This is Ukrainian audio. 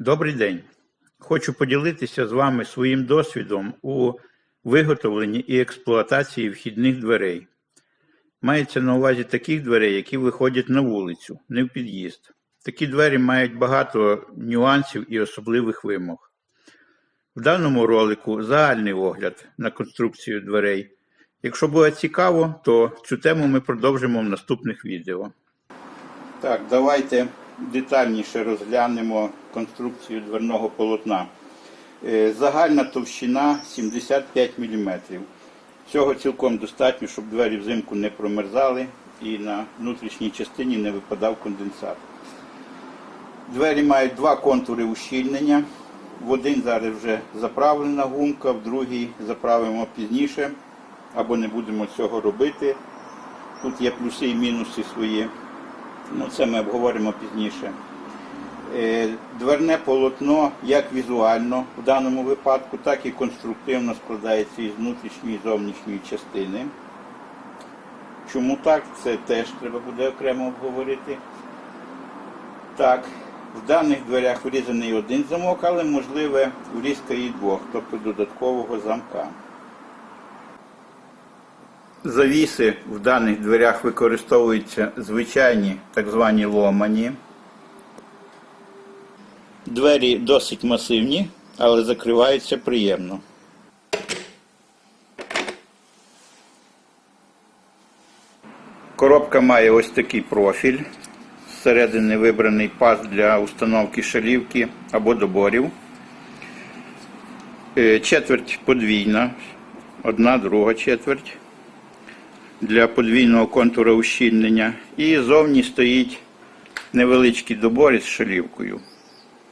Добрий день. Хочу поділитися з вами своїм досвідом у виготовленні і експлуатації вхідних дверей. Мається на увазі таких дверей, які виходять на вулицю, не в під'їзд. Такі двері мають багато нюансів і особливих вимог. В даному ролику загальний огляд на конструкцію дверей. Якщо буде цікаво, то цю тему ми продовжимо в наступних відео. Так, давайте детальніше розглянемо конструкцію дверного полотна. Е, Загальна товщина 75 мм. Цього цілком достатньо, щоб двері взимку не промерзали і на внутрішній частині не випадав конденсат. Двері мають два контури ущільнення. В один зараз вже заправлена гумка, в другий заправимо пізніше, або не будемо цього робити. Тут є плюси і мінуси свої. Ну, це ми обговоримо пізніше. Е, Дверне полотно як візуально в даному випадку, так і конструктивно складається із внутрішньої і зовнішньої частини. Чому так? Це теж треба буде окремо обговорити. Так, в даних дверях врізаний один замок, але можливе врізка і двох, тобто додаткового замка. Завіси в даних дверях використовуються звичайні так звані ломані. Двері досить масивні, але закриваються приємно. Коробка має ось такий профіль. Зсередини вибраний паз для установки шалівки або доборів. Е, Четверть подвійна, одна друга четверть для подвійного контура ущільнення. І зовні стоїть невеличкий добор із шалівкою.